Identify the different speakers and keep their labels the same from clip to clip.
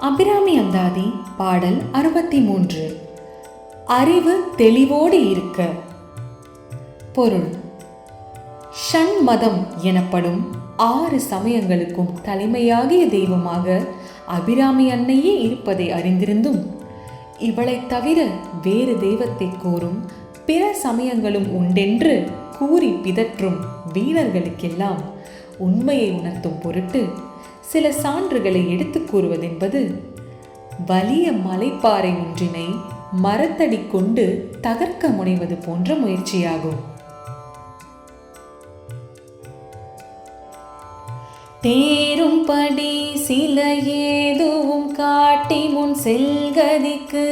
Speaker 1: அபிராமி அந்தாதி பாடல் அறுபத்தி மூன்று அறிவு தெளிவோடு இருக்க. பொருள். ஷண்மதம் எனப்படும் ஆறு சமயங்களுக்கும் தலைமையாகிய தெய்வமாக அபிராமி அன்னையே இருப்பதை அறிந்திருந்தும் இவளைத் தவிர வேறு தெய்வத்தை கூறும் பிற சமயங்களும் உண்டென்று கூறி பிதற்றும் வீரர்களுக்கெல்லாம் உண்மையை உணர்த்தும் பொருட்டு சில சான்றுகளை எடுத்து கூறுவதென்பது வலிய மலைப்பாறை ஒன்றினை மரத்தடி கொண்டு தகர்க்க முனைவது போன்ற முயற்சியாகும். தேரும்படி சில ஏதுவும் காட்டி முன் செல்கதிக்கு.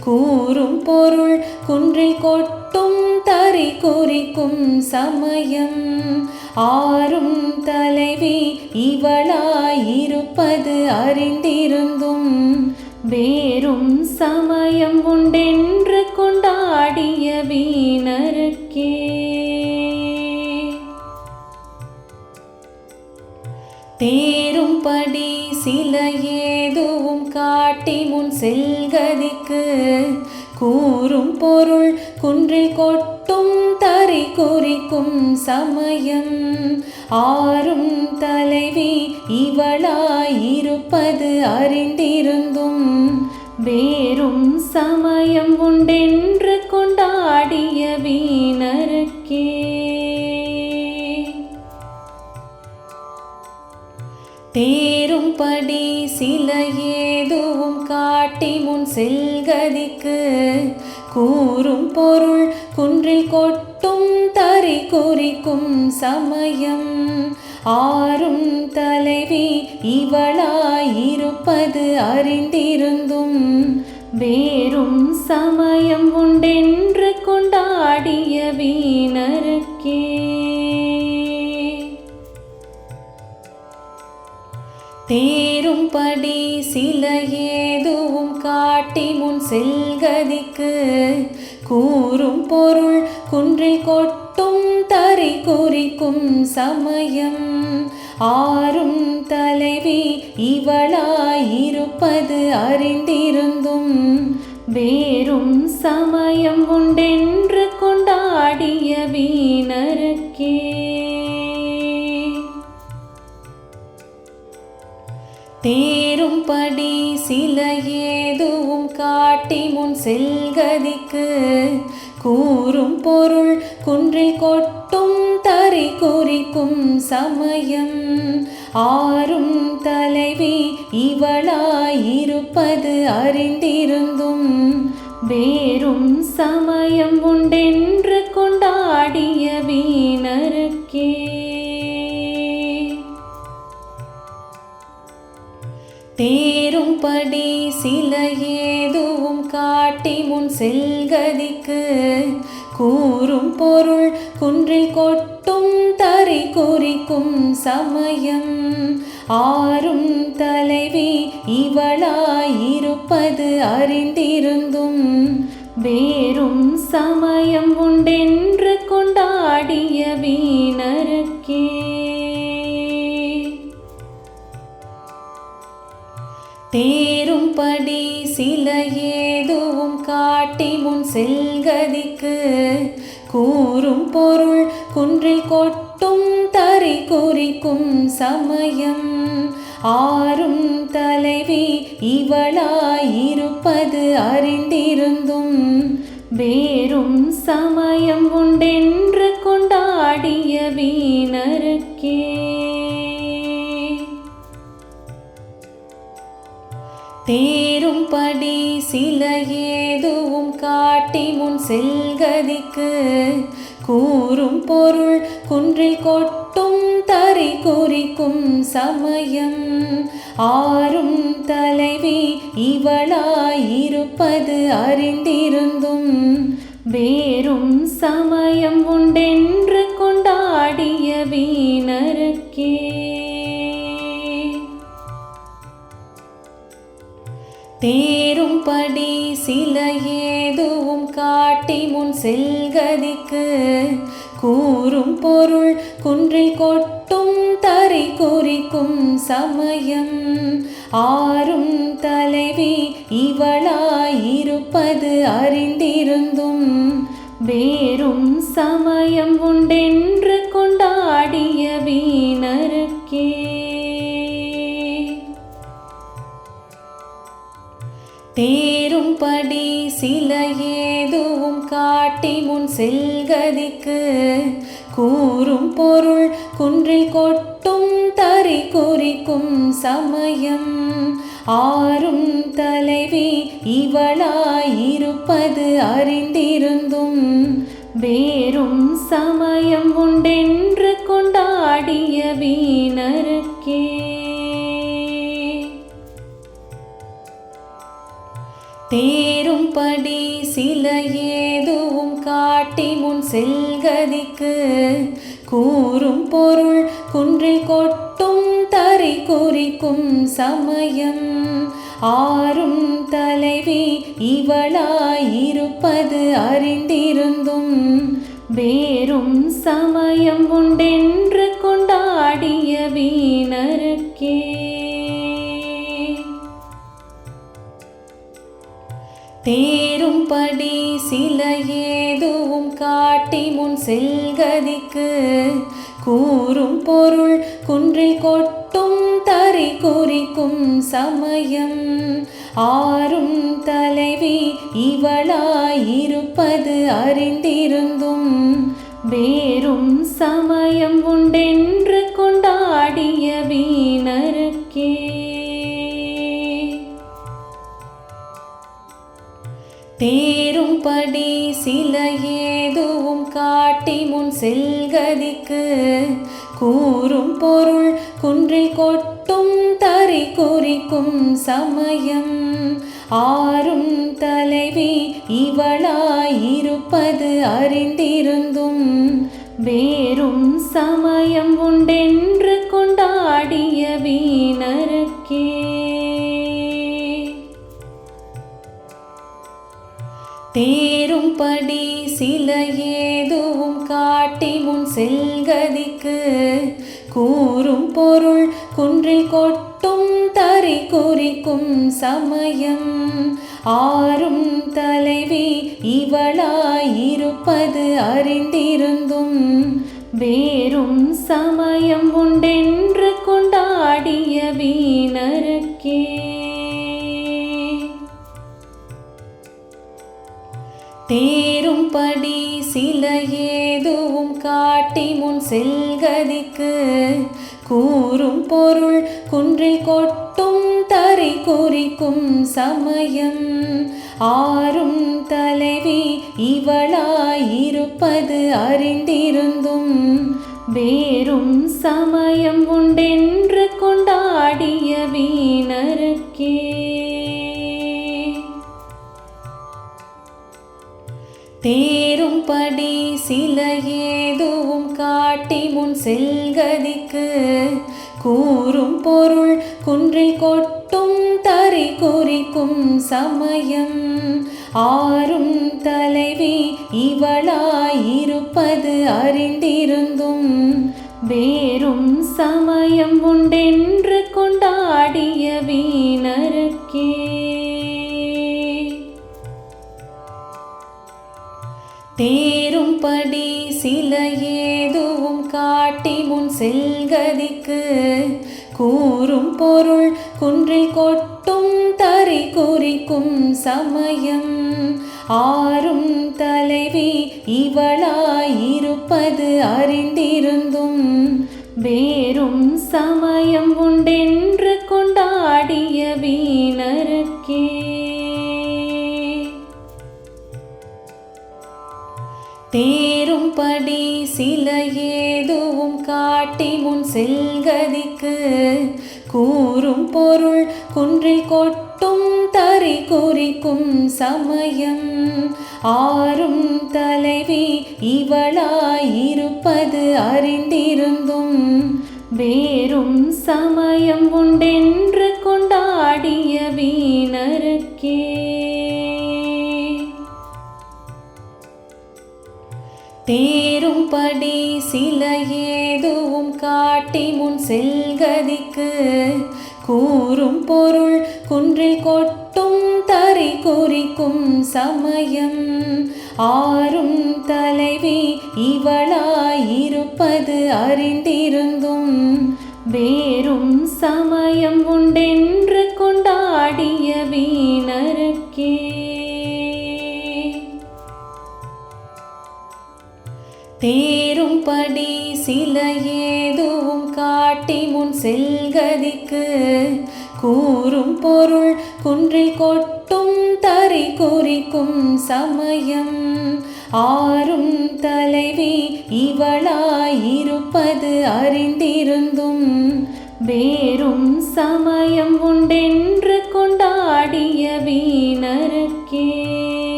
Speaker 1: கூறும் பொருள் குன்றில் கொட்டும் தறி குறிக்கும் சமயம். ஆறும் தலைவி இவளாயிருப்பது அறிந்திருந்தும். வேறும் சமயம் உண்டென்று கொண்டாடிய வீணருக்கே. தேரும்படி சில ஏதுவும் காட்டி முன் செல்கதிக்கு கூறும் பொருள் குன்றில் கொட்டும் தறி குறிக்கும் சமயம். ஆறும் தலைவி இவளாயிருப்பது அறிந்திருந்தும் வேறும் சமயம் உண்டென்று கொண்டாடிய வீணருக்கே. தேரும்படி சில ஏதுவும் காட்டி முன் செல்கதிக்கு. கூறும் பொருள் குன்றில் கொட்டும் தறி குறிக்கும் சமயம். ஆறும் தலைவி இவளாயிருப்பது அறிந்திருந்தும். வேறும் சமயம் உண்டென்று கொண்டாடிய வீணருக்கே. தேரும்படி சில ஏதுவும் காட்டி முன் செல்கதிக்கு. கூறும் பொருள் குன்றில் கொட்டும் தறி குறிக்கும் சமயம். ஆறும் தலைவி இவளாயிருப்பது அறிந்திருந்தும். வேறும் சமயம் உண்டென்று கொண்டாடிய வீணருக்கே. தேரும்படி சில ஏதுவும் காட்டி முன் செல்கதிக்கு. கூறும் பொருள் குன்றில் கொட்டும் தறி குறிக்கும் சமயம். ஆறும் தலைவி இவளாயிருப்பது அறிந்திருந்தும். வேறும் சமயம் உண்டென்று கொண்டாடிய வீணருக்கே. தேரும்படி சில ஏதுவும் காட்டி முன் செல்கதிக்கு கூறும் பொருள் குன்றில் கொட்டும் தறி குறிக்கும் சமயம். ஆறும் தலைவி இவளாயிருப்பது அறிந்திருந்தும் வேறும் சமயம் உண்டென்று கொண்டாடிய வீணருக்கே. தேரும்படி சில ஏதுவும் காட்டி முன் செல்கதிக்கு. கூறும் பொருள் குன்றில் கொட்டும் தறி குறிக்கும் சமயம். ஆறும் தலைவி இவளாயிருப்பது அறிந்திருந்தும். வேறும் சமயம் உண்டென்று செல்கதிக்கு கூறும் பொருள் குன்றில் கொட்டும் தறி குறிக்கும் சமயம். ஆறும் தலைவி இவளாயிருப்பது அறிந்திருந்தும். வேறும் சமயம் உண்டென்று செல்கதிக்கு கூறும் பொருள் குன்றில் கொட்டும் தரை குறிக்கும் சமயம். ஆறும் தலைவி இவளாயிருப்பது அறிந்திருந்தும் வேறும் சமயம் உண்டென்று கொண்டாடிய வீணருக்கே. தேரும்படி சில ஏதுவும் காட்டி முன் செல்கதிக்கு கூறும் பொருள் குன்றில் கொட்டும் தறி குறிக்கும் சமயம். ஆறும் தலைவி இவளாயிருப்பது அறிந்திருந்தும் வேறும் சமயம் உண்டென்று கொண்டாடிய வீணருக்கே. தேரும்படி சிலையே செல்கதிக்கு கூறும் பொருள் குன்றில் கொட்டும் தறி குறிக்கும் சமயம். ஆறும் தலைவி இவளாயிருப்பது அறிந்திருந்தும் வேறும் சமயம் உண்டென்று கொண்டாடிய வீணருக்கே. தேரும்படி சில ஏதுவும் காட்டி முன் செல்கதிக்கு கூறும் பொருள் குன்றில் கொட்டும் தறி குறிக்கும் சமயம். ஆறும் தலைவி இவளாயிருப்பது அறிந்திருந்தும் வேறும் சமயம் உண்டென்று கொண்டாடிய வீணருக்கே. தேரும்படி சில ஏதுவும் காட்டி முன் செல்கதிக்கு. கூறும் பொருள் குன்றில் கொட்டும் தறி குறிக்கும் சமயம். ஆறும் தலைவி இவளாயிருப்பது அறிந்திருந்தும். வேறும் சமயம் உண்டென்று கொண்டாடிய வீணருக்கே. தேரும்படி சில ஏதுவும் காட்டி முன் செல்கதிக்கு. கூறும் பொருள் குன்றில் கொட்டும் தறி குறிக்கும் சமயம். ஆறும் தலைவி இவளாயிருப்பது அறிந்திருந்தும். வேறும் சமயம் உண்டென்று கொண்டாடிய வீணருக்கே. தேரும்படி சில ஏதுவும் காட்டி முன் செல்கதிக்கு. கூறும் பொருள் குன்றில் கொட்டும் தறி குறிக்கும் சமயம். ஆறும் தலைவி இவளாயிருப்பது அறிந்திருந்தும். வேறும் சமயம் உண்டென்று கொண்டாடிய வீணருக்கே. தேரும்படி சில ஏதுவும் காட்டி முன் செல்கதிக்கு. கூறும் பொருள் குன்றில் கொட்டும் தறி குறிக்கும் சமயம். ஆறும் தலைவி இவளாயிருப்பது அறிந்திருந்தும். வேறும் சமயம் உண்டென்று ஏதுவும் காட்டி முன் செல்கதிக்கு கூறும் பொருள் குன்றில் கொட்டும் தறி குறிக்கும் சமயம். ஆறும் தலைவி இவளாயிருப்பது அறிந்திருந்தும் வேறும் சமயம் உண்டு. செல்கதிக்கு கூறும் பொருள் குன்றில் கொட்டும் தறி குறிக்கும் சமயம். ஆறும் தலைவி இவளாயிருப்பது அறிந்திருந்தும் வேறும் சமயம் உண்டென்று கொண்டாடிய வீணருக்கே. தேரும்படி சில ஏதோ காட்டி முன் செல்கதிக்கு கூறும் பொருள் குன்றில் கொட்டும் தறி குறிக்கும் சமயம். ஆறும் தலைவி இவளாயிருப்பது அறிந்திருந்தும் வேறும் சமயம் உண்டென்று கொண்டாடிய வீணருக்கே. தேரும்படி சில ஏதுவும் காட்டி முன் செல்கதிக்கு கூறும் பொருள் குன்றில் கொட்டும் தறி குறிக்கும் சமயம். ஆறும் தலைவி இவளாயிருப்பது அறிந்திருந்தும் வேறும் சமயம் உண்டென்று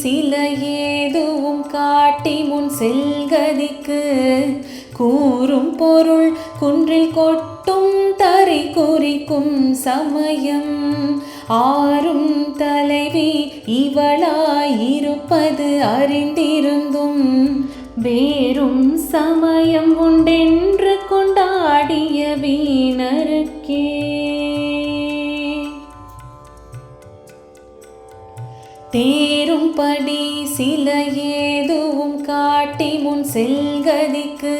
Speaker 1: சில ஏதுவும் காட்டி முன் செல்கதிக்கு. கூறும் பொருள் குன்றில் கொட்டும் தறி குறிக்கும் சமயம். ஆறும் தலைவி இவளாயிருப்பது அறிந்திருந்தும். வேறும் சமயம் உண்டென்று கொண்டாடிய வீணருக்கே. செல்கதிக்கு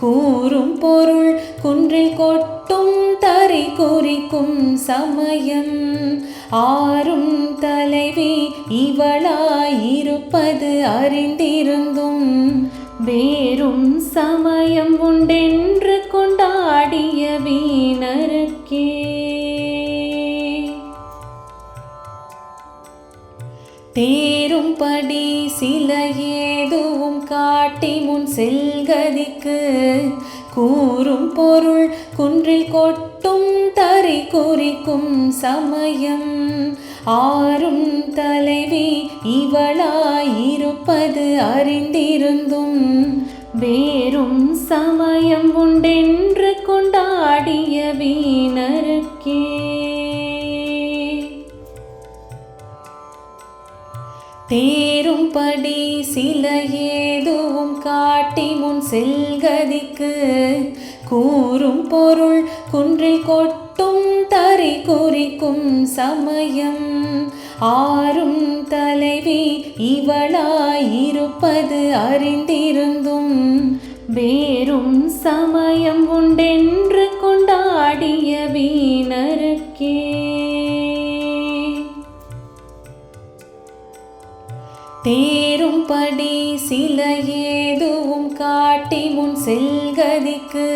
Speaker 1: கூறும் பொருள் குன்றில் கொட்டும் தறி குறிக்கும் சமயம். ஆறும் தலைவி இவளாயிருப்பது அறிந்திருந்தும் வேறும் சமயம் உண்டென்று கொண்டாடிய வீணருக்கே. தேரும்படி சிலையே காட்டி முன் செல்கதிக்கு கூறும் பொருள் குன்றில் கொட்டும் தறி குறிக்கும் சமயம். ஆறும் தலைவி இவளாயிருப்பது அறிந்திருந்தும் வேறும் சமயம் உண்டென்று கொண்டாடிய வீணருக்கே. தேரும்படி சிலையே செல்கதிக்கு கூறும் பொருள் குன்றில் கொட்டும் தறி குறிக்கும் சமயம். ஆறும் தலைவி இவளாயிருப்பது அறிந்திருந்தும் வேறும் சமயம் உண்டென்று கொண்டாடிய வீணருக்கே. தேரும்படி சில ஏதோ காட்டி முன் செல்கதிக்கு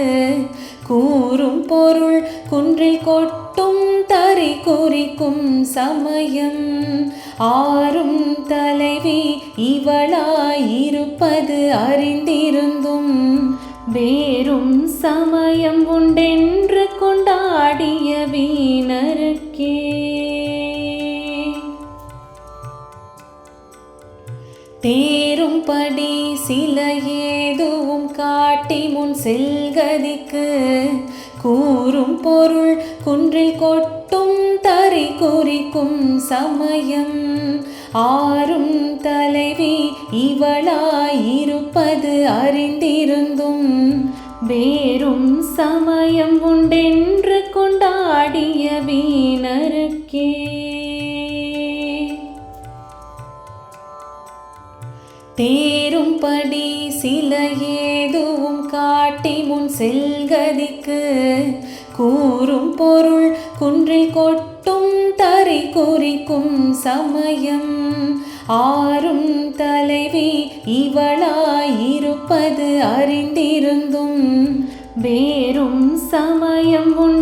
Speaker 1: கூறும் பொருள் குன்றில் கொட்டும் தறி குறிக்கும் சமயம். ஆறும் தலைவி இவளாயிருப்பது அறிந்திருந்தும் வேறும் சமயம் உண்டென்று கொண்டாடிய வீணருக்கே. தேரும்படி சில ஏதுவும் காட்டி முன் செல்கதிக்கு கூறும் பொருள் குன்றில் கொட்டும் தறி குறிக்கும் சமயம். ஆறும் தலைவி இவளாயிருப்பது அறிந்திருந்தும் வேறும் சமயம் உண்டென்று கொண்டாடிய வீணருக்கே. தேரும்படி சில ஏதுவும் காட்டி முன் செல்கதிக்கு கூறும் பொருள் குன்றில் கொட்டும் தரை குறிக்கும் சமயம். ஆறும் தலைவி இவளாயிருப்பது அறிந்திருந்தும் வேறும் சமயம் உன்